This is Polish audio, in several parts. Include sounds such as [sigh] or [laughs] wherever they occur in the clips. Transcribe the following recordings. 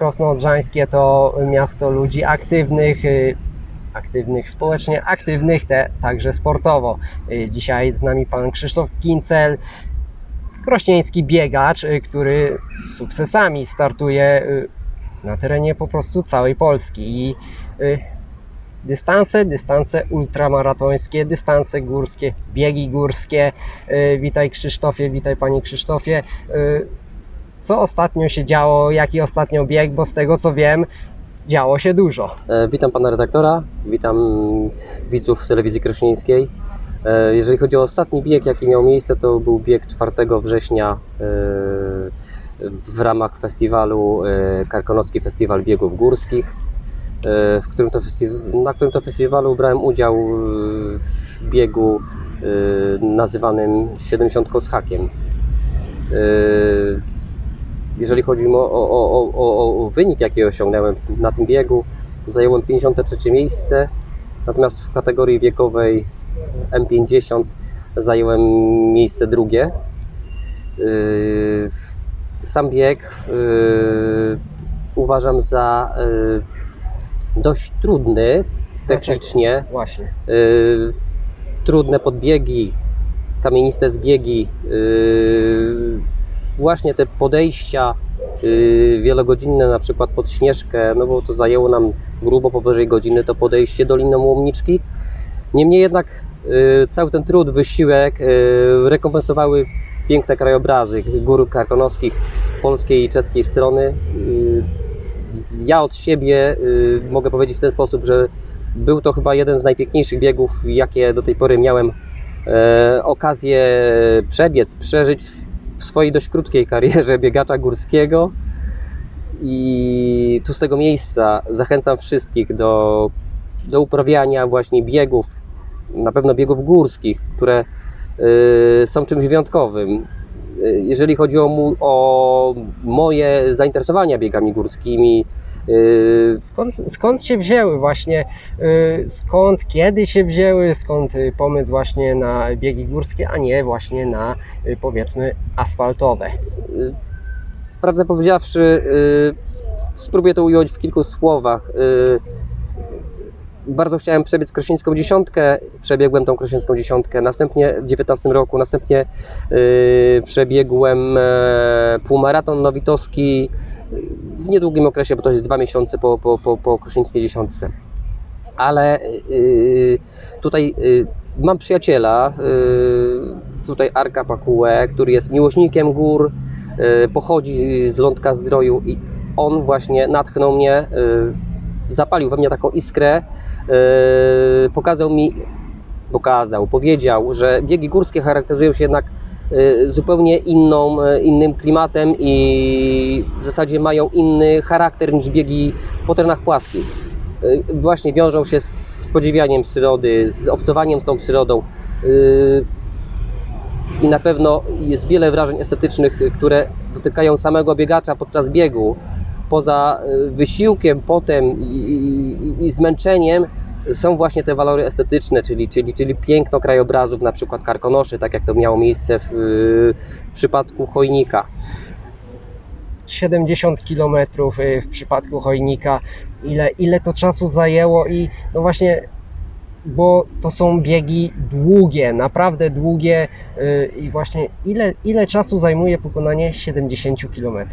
Krosno Odrzańskie to miasto ludzi aktywnych, y, aktywnych społecznie, aktywnych te także sportowo. Y, Dzisiaj z nami pan Krzysztof Kincel, krośnieński biegacz, y, który z sukcesami startuje na terenie po prostu całej Polski. I dystanse, dystanse ultramaratońskie, dystanse górskie, biegi górskie. Witaj Krzysztofie, witaj panie Krzysztofie. Co ostatnio się działo, jaki ostatnio bieg, bo z tego co wiem, działo się dużo. E, Witam pana redaktora, witam widzów telewizji krośnieńskiej. E, Jeżeli chodzi o ostatni bieg, jaki miał miejsce, to był bieg 4 września e, w ramach festiwalu Karkonoski Festiwal Biegów Górskich, w którym to na którym to festiwalu brałem udział w biegu nazywanym 70 z hakiem. Jeżeli chodzi o, o, o, o, wynik, jaki osiągnąłem na tym biegu, zająłem 53 miejsce, natomiast w kategorii wiekowej M50 zająłem miejsce drugie. Yy, Sam bieg yy, uważam za yy, dość trudny technicznie. Właśnie. Yy, trudne podbiegi, kamieniste zbiegi, właśnie te podejścia yy, wielogodzinne, na przykład pod śnieżkę, no bo to zajęło nam grubo powyżej godziny to podejście doliną Łomniczki. Niemniej jednak yy, cały ten trud, wysiłek yy, rekompensowały piękne krajobrazy gór karkonoskich polskiej i czeskiej strony. Ja od siebie mogę powiedzieć w ten sposób, że był to chyba jeden z najpiękniejszych biegów, jakie do tej pory miałem e, okazję przebiec, przeżyć w, swojej dość krótkiej karierze biegacza górskiego. I tu z tego miejsca zachęcam wszystkich do, do uprawiania właśnie biegów, na pewno biegów górskich, które e, są czymś wyjątkowym. E, Jeżeli chodzi o, mój, o moje zainteresowania biegami górskimi, Skąd, skąd się wzięły właśnie, y, skąd, kiedy się wzięły, skąd y, pomysł właśnie na biegi górskie, a nie właśnie na y, powiedzmy asfaltowe? Y, Prawdę powiedziawszy, spróbuję to ująć w kilku słowach. Y, Bardzo chciałem przebiec krośnieńską dziesiątkę, przebiegłem tą krośnieńską dziesiątkę, następnie w 19 roku, następnie y, przebiegłem e, półmaraton nowitowski w niedługim okresie, bo to jest dwa miesiące po, po, po, po krośnieńskiej dziesiątce. Ale y, tutaj y, mam przyjaciela, y, tutaj Arka Pakułę, który jest miłośnikiem gór, y, pochodzi z Lądka Zdroju i on właśnie natchnął mnie, y, zapalił we mnie taką iskrę, y, pokazał mi, pokazał, powiedział, że biegi górskie charakteryzują się jednak y, zupełnie inną, y, innym klimatem i w zasadzie mają inny charakter niż biegi po terenach płaskich. Właśnie wiążą się z podziwianiem przyrody, z obcowaniem z tą przyrodą. I na pewno jest wiele wrażeń estetycznych, które dotykają samego biegacza podczas biegu. Poza y, wysiłkiem, potem i, i, i zmęczeniem są właśnie te walory estetyczne, czyli, czyli, czyli piękno krajobrazów, na przykład Karkonoszy, tak jak to miało miejsce w, y, w przypadku Chojnika. 70 km w przypadku Chojnika, ile, ile to czasu zajęło i no właśnie, bo to są biegi długie, naprawdę długie y, i właśnie ile, ile czasu zajmuje pokonanie 70 km?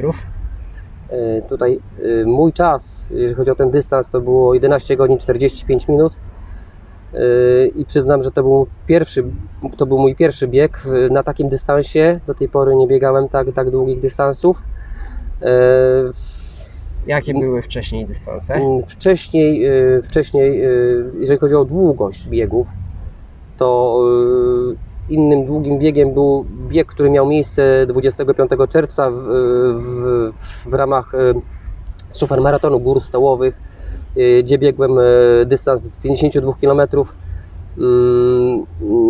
E, Tutaj e, mój czas, jeżeli chodzi o ten dystans, to było 11 godzin 45 minut. E, I przyznam, że to był pierwszy, to był mój pierwszy bieg na takim dystansie. Do tej pory nie biegałem tak, tak długich dystansów. Jakie były wcześniej dystanse? Wcześniej, wcześniej, jeżeli chodzi o długość biegów, to innym długim biegiem był bieg, który miał miejsce 25 czerwca w, w, w ramach e, supermaratonu gór stołowych, e, gdzie biegłem e, dystans 52 km. Mm,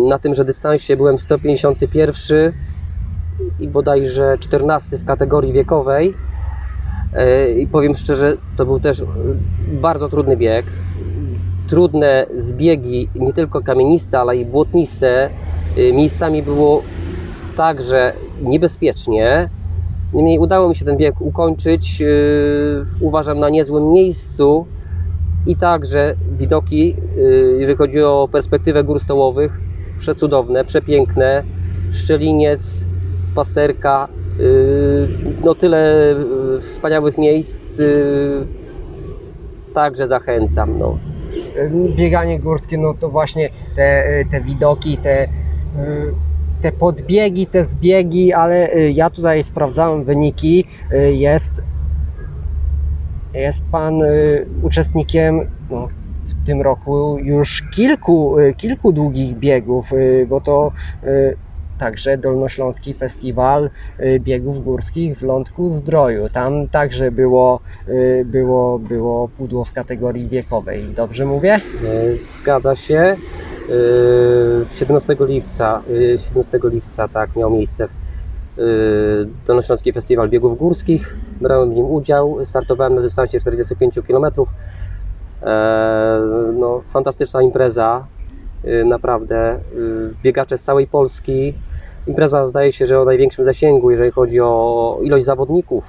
Na tymże dystansie byłem 151 i bodajże 14 w kategorii wiekowej. I powiem szczerze, to był też bardzo trudny bieg. Trudne zbiegi, nie tylko kamieniste, ale i błotniste. E, Miejscami było także niebezpiecznie. Niemniej udało mi się ten bieg ukończyć. Yy, uważam na niezłym miejscu i także widoki, yy, jeżeli chodzi o perspektywę gór stołowych, przecudowne, przepiękne. Szczeliniec, Pasterka, no tyle wspaniałych miejsc. Także zachęcam. No. bieganie górskie, no to właśnie te, te widoki, te, y, te podbiegi, te zbiegi, ale y, ja tutaj sprawdzałem wyniki. Y, Jest, jest pan y, uczestnikiem no, w tym roku już kilku, y, kilku długich biegów, y, bo to y, także Dolnośląski Festiwal y, Biegów Górskich w Lądku Zdroju. Tam także było, y, było, było pudło w kategorii wiekowej. Dobrze mówię? E, Zgadza się. E, 17 lipca, e, 17 lipca tak miał miejsce e, Dolnośląski Festiwal Biegów Górskich. Brałem w nim udział. Startowałem na dystansie 45 km. No, fantastyczna impreza. Naprawdę. Biegacze z całej Polski. Impreza zdaje się, że o największym zasięgu, jeżeli chodzi o ilość zawodników.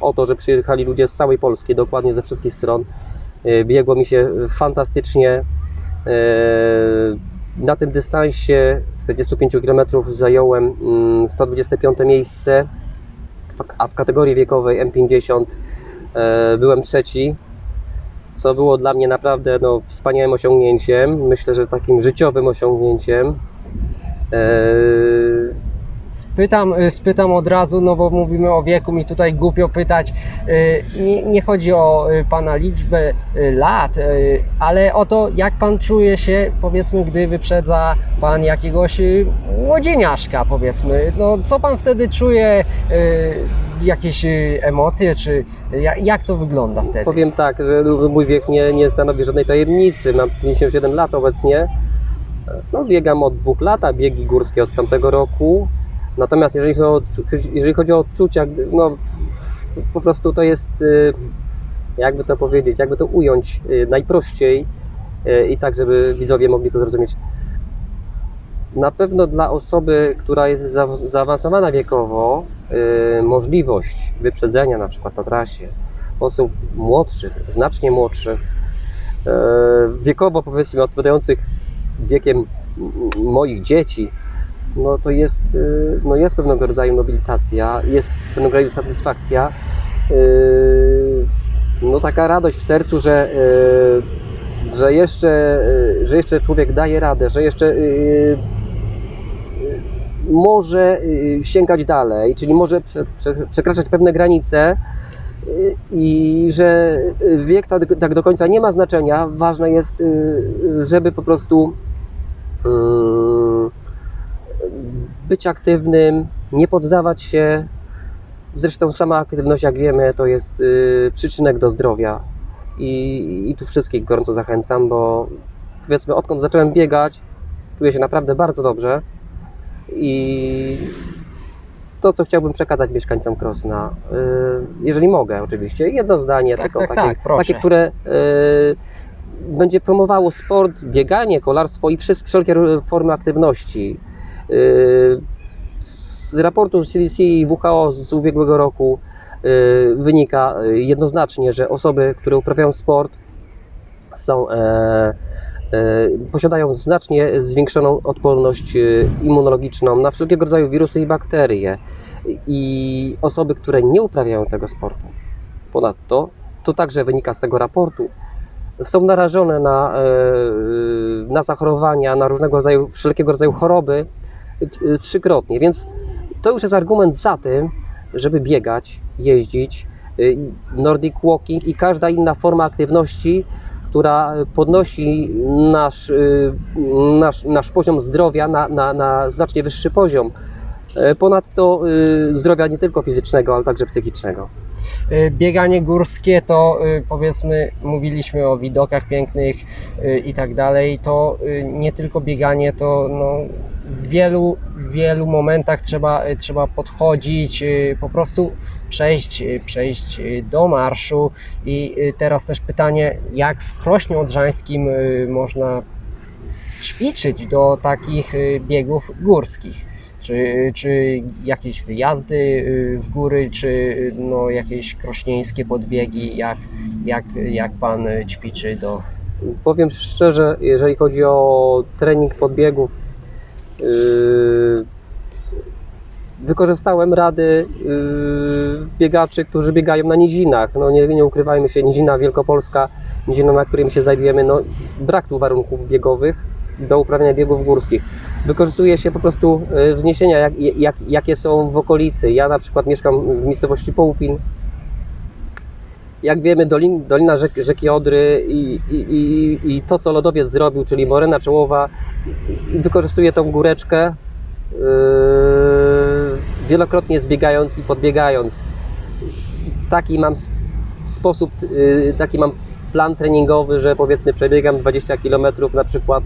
O to, że przyjechali ludzie z całej Polski, dokładnie ze wszystkich stron. Biegło mi się fantastycznie. E, Na tym dystansie 45 km zająłem mm, 125 miejsce, w- a w kategorii wiekowej M50 e, byłem trzeci, co było dla mnie naprawdę no, wspaniałym osiągnięciem. Myślę, że takim życiowym osiągnięciem. Spytam, y, spytam od razu, no bo mówimy o wieku, mi tutaj głupio pytać. Y, Nie, nie chodzi o y, pana liczbę lat, ale o to, jak pan czuje się, powiedzmy, gdy wyprzedza pan jakiegoś młodzieniaszka, powiedzmy. No, co pan wtedy czuje? Jakieś emocje, czy ja- jak to wygląda wtedy? Powiem tak, że mój wiek nie, nie stanowi żadnej tajemnicy. Mam 57 lat obecnie. No, biegam od dwóch lat, a biegi górskie od tamtego roku. Natomiast jeżeli chodzi o, jeżeli chodzi o odczucia, no po prostu to jest, y, jakby to powiedzieć, jakby to ująć y, najprościej y, i tak, żeby widzowie mogli to zrozumieć. Na pewno dla osoby, która jest za- zaawansowana wiekowo, możliwość wyprzedzenia na przykład na trasie osób młodszych, znacznie młodszych, wiekowo powiedzmy odpowiadających wiekiem moich dzieci, no to jest, e, no jest pewnego rodzaju nobilitacja, jest pewnego rodzaju satysfakcja, e, no taka radość w sercu, że, e, że, jeszcze, że jeszcze człowiek daje radę, że jeszcze może y, sięgać dalej, czyli może prze, prze, przekraczać pewne granice y, i że wiek tak, tak do końca nie ma znaczenia. Ważne jest, y, żeby po prostu y, być aktywnym, nie poddawać się. Zresztą sama aktywność, jak wiemy, to jest y, przyczynek do zdrowia. I, I tu wszystkich gorąco zachęcam, bo powiedzmy, odkąd zacząłem biegać, czuję się naprawdę bardzo dobrze. I to, co chciałbym przekazać mieszkańcom Krosna, y, jeżeli mogę oczywiście, jedno zdanie, Tak, tylko tak, takie, tak, takie, które y, będzie promowało sport, bieganie, kolarstwo i wszystkie, wszelkie formy aktywności. Y, Z raportu CDC i WHO z ubiegłego roku y, wynika y, jednoznacznie, że osoby, które uprawiają sport, są e, e, posiadają znacznie zwiększoną odporność immunologiczną na wszelkiego rodzaju wirusy i bakterie. I osoby, które nie uprawiają tego sportu, ponadto, to także wynika z tego raportu, są narażone na, e, na zachorowania, na różnego rodzaju, wszelkiego rodzaju choroby trzykrotnie. Więc to już jest argument za tym, żeby biegać, jeździć, e, Nordic Walking i każda inna forma aktywności, która podnosi nasz, y, nasz, nasz poziom zdrowia na, na, na znacznie wyższy poziom. E, Ponadto y, zdrowia nie tylko fizycznego, ale także psychicznego. Y, Bieganie górskie to y, powiedzmy, mówiliśmy o widokach pięknych y, i tak dalej, to y, nie tylko bieganie, to no, w wielu, wielu momentach trzeba, trzeba podchodzić, y, po prostu przejść, y, przejść y, do marszu i teraz też pytanie, jak w Krośnie Odrzańskim można ćwiczyć do takich biegów górskich? Czy, czy jakieś wyjazdy w góry, czy no, jakieś krośnieńskie podbiegi, jak, jak, jak Pan ćwiczy do... Powiem szczerze, jeżeli chodzi o trening podbiegów, wykorzystałem rady yy, biegaczy, którzy biegają na nizinach. No nie, nie ukrywajmy się, nizina wielkopolska, nizina, na którym się znajdujemy, no brak tu warunków biegowych do uprawiania biegów górskich. Wykorzystuje się po prostu yy, wzniesienia, jak, jak, jakie są w okolicy. Ja na przykład mieszkam w miejscowości Połupin, jak wiemy, dolin, Dolina rzek, rzeki Odry i, i, i, i to, co lodowiec zrobił, czyli morena czołowa, wykorzystuje tą góreczkę yy, wielokrotnie zbiegając i podbiegając. Taki mam sposób, yy, taki mam plan treningowy, że powiedzmy przebiegam 20 km na przykład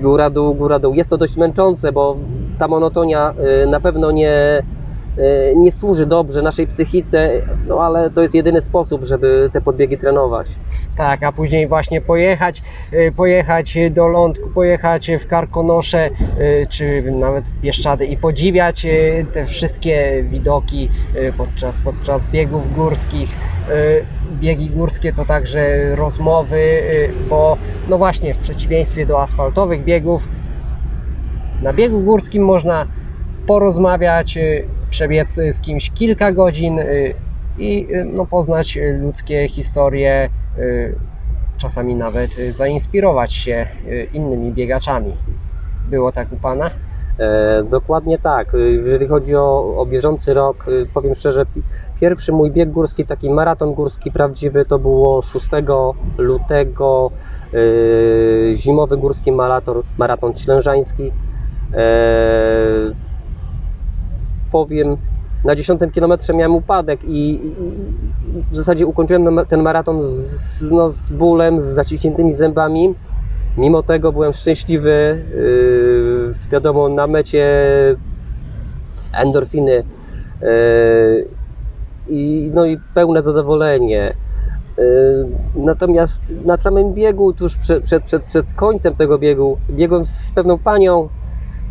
góra dół, góra dół. Jest to dość męczące, bo ta monotonia yy, na pewno nie, nie służy dobrze naszej psychice, no ale to jest jedyny sposób, żeby te podbiegi trenować. Tak, a później właśnie pojechać, y, pojechać do Lądku, pojechać w Karkonosze, y, czy nawet w Bieszczady i podziwiać te wszystkie widoki podczas, podczas biegów górskich. Biegi górskie to także rozmowy, bo no właśnie w przeciwieństwie do asfaltowych biegów, na biegu górskim można porozmawiać, przebiec z kimś kilka godzin y, i y, no, poznać y, ludzkie historie, y, czasami nawet y, zainspirować się y, innymi biegaczami. Było tak u Pana? E, dokładnie tak. Y, Jeżeli chodzi o, o bieżący rok, y, powiem szczerze, pi- pierwszy mój bieg górski, taki maraton górski prawdziwy, to było 6 lutego. y, zimowy górski maraton, maraton ślężański. E, powiem, na 10 kilometrze miałem upadek i, i, i w zasadzie ukończyłem ten ma- ten maraton z, no, z bólem, z zaciśniętymi zębami. Mimo tego byłem szczęśliwy. Yy, wiadomo, na mecie endorfiny yy, i, no i pełne zadowolenie. Yy, Natomiast na samym biegu, tuż przed, przed, przed, przed końcem tego biegu, biegłem z pewną panią.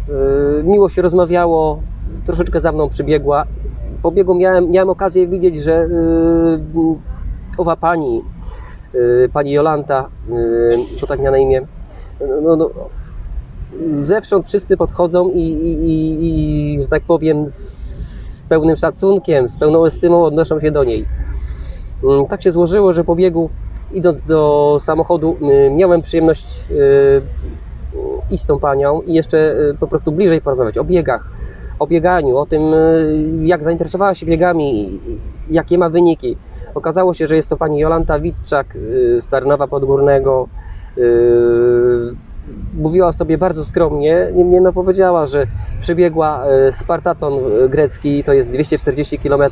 Yy, Miło się rozmawiało, troszeczkę za mną przybiegła. Po biegu miałem, miałem okazję widzieć, że yy, owa pani, yy, pani Jolanta, yy, to tak miała na imię, no, no, zewsząd wszyscy podchodzą i, i, i, i, że tak powiem, z pełnym szacunkiem, z pełną estymą odnoszą się do niej. Mm, Tak się złożyło, że po biegu, idąc do samochodu, y, miałem przyjemność y, iść z tą panią i jeszcze y, po prostu bliżej porozmawiać o biegach, o bieganiu, o tym, y, jak zainteresowała się biegami, jakie ma wyniki. Okazało się, że jest to pani Jolanta Witczak y, z Tarnowa Podgórnego. Y, Mówiła sobie bardzo skromnie, niemniej no powiedziała, że przebiegła Spartaton grecki, to jest 240 km.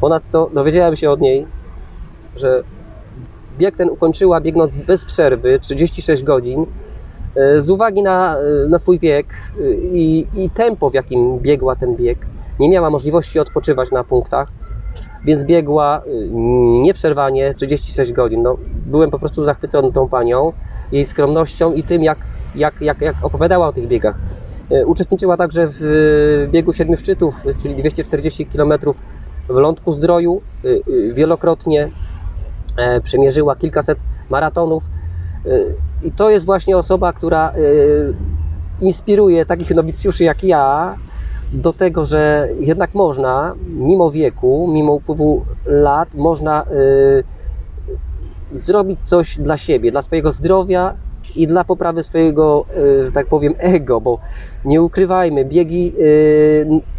Ponadto dowiedziałem się od niej, że bieg ten ukończyła biegnąc bez przerwy 36 godzin. Y, Z uwagi na, y, na swój wiek y, i, i tempo, w jakim biegła ten bieg, nie miała możliwości odpoczywać na punktach, więc biegła nieprzerwanie 36 godzin. No, byłem po prostu zachwycony tą panią, jej skromnością i tym, jak, jak, jak, jak opowiadała o tych biegach. Uczestniczyła także w biegu siedmiu szczytów, czyli 240 km w Lądku Zdroju. Wielokrotnie e, przemierzyła kilkaset maratonów. Y, I to jest właśnie osoba, która y, inspiruje takich nowicjuszy jak ja do tego, że jednak można, mimo wieku, mimo upływu lat, można y, zrobić coś dla siebie, dla swojego zdrowia i dla poprawy swojego, że tak powiem, ego, bo nie ukrywajmy, biegi,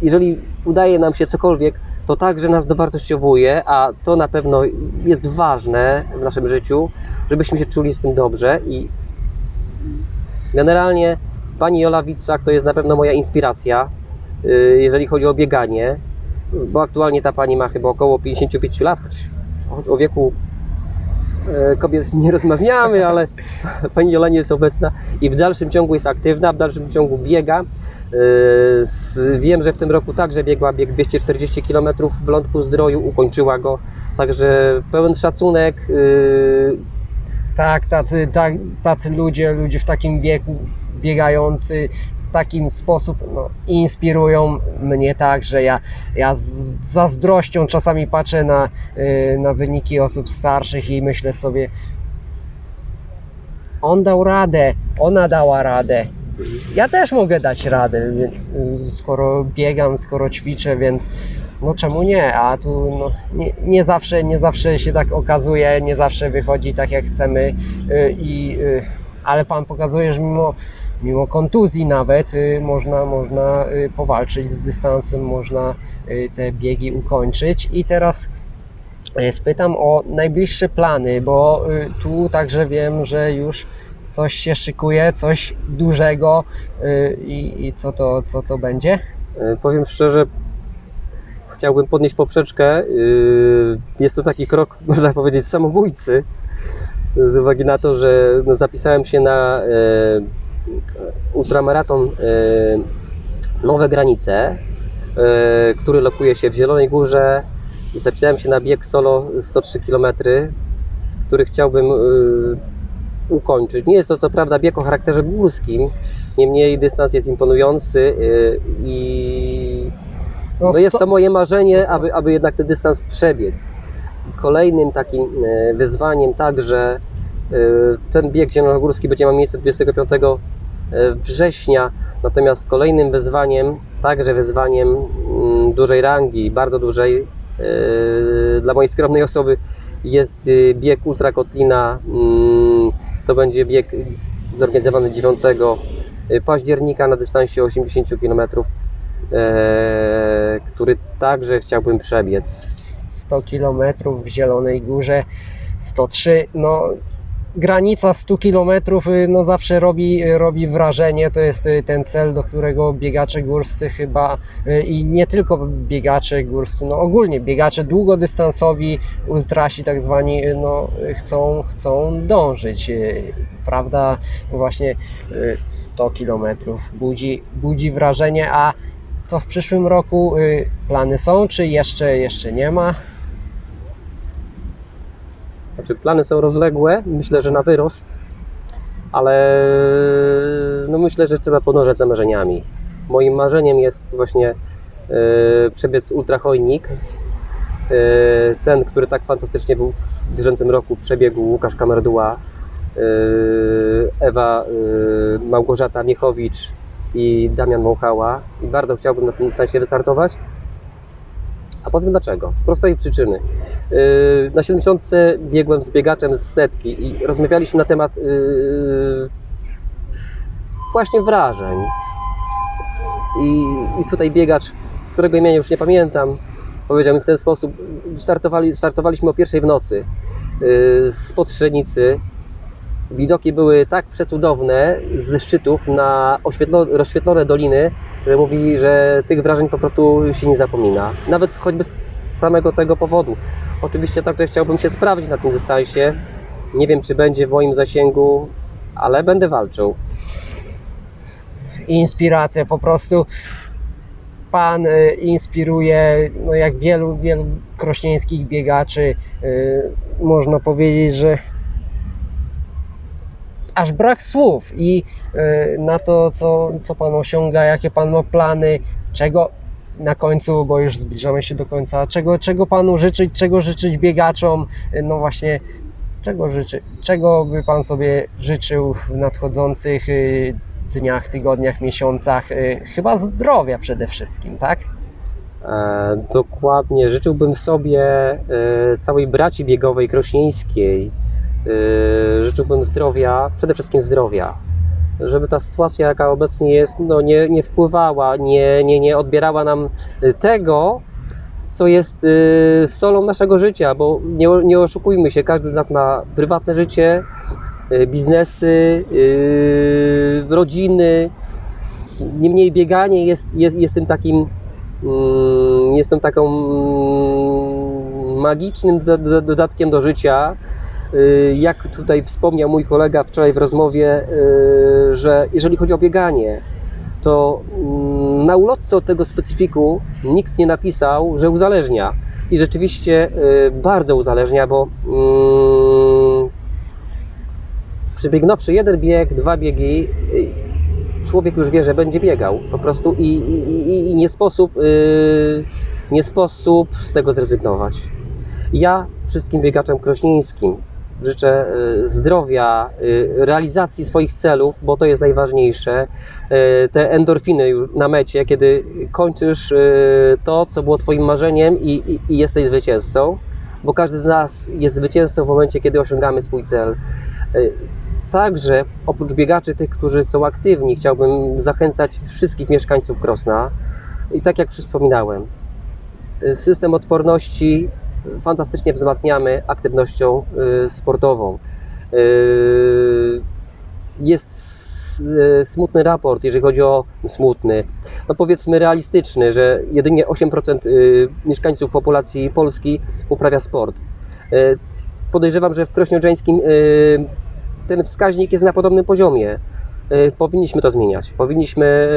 jeżeli udaje nam się cokolwiek, to także nas dowartościowuje, a to na pewno jest ważne w naszym życiu, żebyśmy się czuli z tym dobrze i generalnie pani Jola Witczak to jest na pewno moja inspiracja, y, jeżeli chodzi o bieganie, bo aktualnie ta pani ma chyba około 55 lat, choć o- wieku kobiet nie rozmawiamy, ale [laughs] pani Jola nie jest obecna i w dalszym ciągu jest aktywna, w dalszym ciągu biega. E, Wiem, że w tym roku także biegła bieg 240 km w Lądku Zdroju, ukończyła go, także pełen szacunek. e, Tak, tacy, tak, tacy ludzie, ludzie w takim wieku biegający takim sposób no, inspirują mnie tak, że ja, ja z zazdrością czasami patrzę na, y, na wyniki osób starszych i myślę sobie, on dał radę, ona dała radę. Ja też mogę dać radę, y, skoro biegam, skoro ćwiczę, więc no czemu nie? A tu no, nie, nie, zawsze, nie zawsze się tak okazuje, nie zawsze wychodzi tak jak chcemy. y, I, y, ale Pan pokazuje, że mimo, mimo kontuzji nawet y, można, można y, powalczyć z dystansem, można y, te biegi ukończyć. I teraz spytam o najbliższe plany, bo tu także wiem, że już coś się szykuje, coś dużego i, i co, to, co to będzie? E, Powiem szczerze, chciałbym podnieść poprzeczkę. Yy, Jest to taki krok, [laughs] można powiedzieć, samobójcy. Z uwagi na to, że no, zapisałem się na e, ultramaraton e, Nowe Granice, e, który lokuje się w Zielonej Górze. I zapisałem się na bieg solo 103 km, który chciałbym ukończyć. Nie jest to co prawda bieg o charakterze górskim, niemniej dystans jest imponujący i no jest to moje marzenie, aby, aby jednak ten dystans przebiec. Kolejnym takim e, wyzwaniem także e, ten bieg zielonogórski będzie miał miejsce 25 e, września, natomiast kolejnym wyzwaniem, także wyzwaniem mm, dużej rangi, bardzo dużej dla mojej skromnej osoby jest bieg Ultra Kotlina. Mm, To będzie bieg zorganizowany 9 października na dystansie 80 km który także chciałbym przebiec. 100 km w Zielonej Górze, 103, no granica 100 km no zawsze robi, robi wrażenie, to jest y, ten cel, do którego biegacze górscy chyba y, i nie tylko biegacze górscy, no ogólnie biegacze długodystansowi, ultrasi tak zwani, y, no chcą, chcą dążyć, y, prawda, właśnie y, 100 km budzi, budzi wrażenie, a co w przyszłym roku y, plany są, czy jeszcze, jeszcze nie ma? Znaczy, plany są rozległe, myślę, że na wyrost, ale no myślę, że trzeba podążać za marzeniami. Moim marzeniem jest właśnie e, przebiec ultrachojnik. E, ten, który tak fantastycznie był w bieżącym roku przebiegł Łukasz Kamerduła, e, Ewa e, Małgorzata Miechowicz i Damian Mołchała i bardzo chciałbym na tym dystansie wystartować. A powiem dlaczego. Z prostej przyczyny. Yy, Na 70 biegłem z biegaczem z setki i rozmawialiśmy na temat yy, właśnie wrażeń. I, I tutaj biegacz, którego imienia już nie pamiętam, powiedział mi w ten sposób: startowali, startowaliśmy o pierwszej w nocy yy, z Podszenicy. Widoki były tak przecudowne ze szczytów na rozświetlone doliny, że mówi, że tych wrażeń po prostu się nie zapomina. Nawet choćby z samego tego powodu. Oczywiście także chciałbym się sprawdzić na tym dystansie. Nie wiem, czy będzie w moim zasięgu, ale będę walczył. inspiracja po prostu. Pan y, inspiruje, no jak wielu, wielu krośnieńskich biegaczy, y, można powiedzieć, że aż brak słów i y, na to, co, co Pan osiąga, jakie Pan ma plany, czego na końcu, bo już zbliżamy się do końca, czego, czego Panu życzyć, czego życzyć biegaczom, y, no właśnie, czego życzy, czego by Pan sobie życzył w nadchodzących y, dniach, tygodniach, miesiącach, chyba zdrowia przede wszystkim, tak? E, dokładnie. Życzyłbym sobie e, całej braci biegowej krośnieńskiej. E, życzyłbym zdrowia, przede wszystkim zdrowia. Żeby ta sytuacja, jaka obecnie jest, no nie, nie wpływała, nie, nie, nie odbierała nam tego, co jest e, solą naszego życia, bo nie, nie oszukujmy się, każdy z nas ma prywatne życie, e, biznesy, rodziny. Niemniej bieganie jest, jest, jest tym takim Mm, jest taką mm, magicznym do- do- dodatkiem do życia. Y, Jak tutaj wspomniał mój kolega wczoraj w rozmowie, y, że jeżeli chodzi o bieganie, to mm, na ulotce od tego specyfiku nikt nie napisał, że uzależnia. I rzeczywiście y, bardzo uzależnia, bo mm, przebiegnąwszy jeden bieg, dwa biegi, człowiek już wie, że będzie biegał po prostu i, i, i, nie, sposób, nie sposób z tego zrezygnować. Ja wszystkim biegaczom krośnieńskim życzę y, zdrowia, y, realizacji swoich celów, bo to jest najważniejsze. Y, Te endorfiny już na mecie, kiedy kończysz to, co było Twoim marzeniem i, i, i jesteś zwycięzcą, bo każdy z nas jest zwycięzcą w momencie, kiedy osiągamy swój cel. Także oprócz biegaczy, tych, którzy są aktywni, chciałbym zachęcać wszystkich mieszkańców Krosna. I tak jak już wspominałem, system odporności fantastycznie wzmacniamy aktywnością y, sportową. Y, Jest y, smutny raport, jeżeli chodzi o smutny, no powiedzmy realistyczny, że jedynie 8% y, mieszkańców populacji Polski uprawia sport. Podejrzewam, że w Krośniodrzeńskim y, ten wskaźnik jest na podobnym poziomie. Powinniśmy to zmieniać. Powinniśmy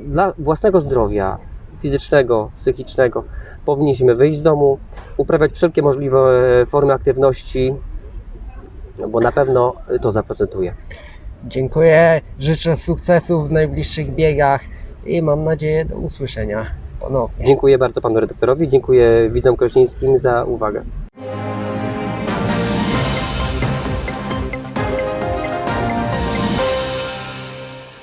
dla własnego zdrowia fizycznego, psychicznego, powinniśmy wyjść z domu, uprawiać wszelkie możliwe e, formy aktywności, no bo na pewno to zaprocentuje. Dziękuję, życzę sukcesów w najbliższych biegach i mam nadzieję do usłyszenia ponownie. Dziękuję bardzo panu redaktorowi, dziękuję widzom krośnieńskim za uwagę.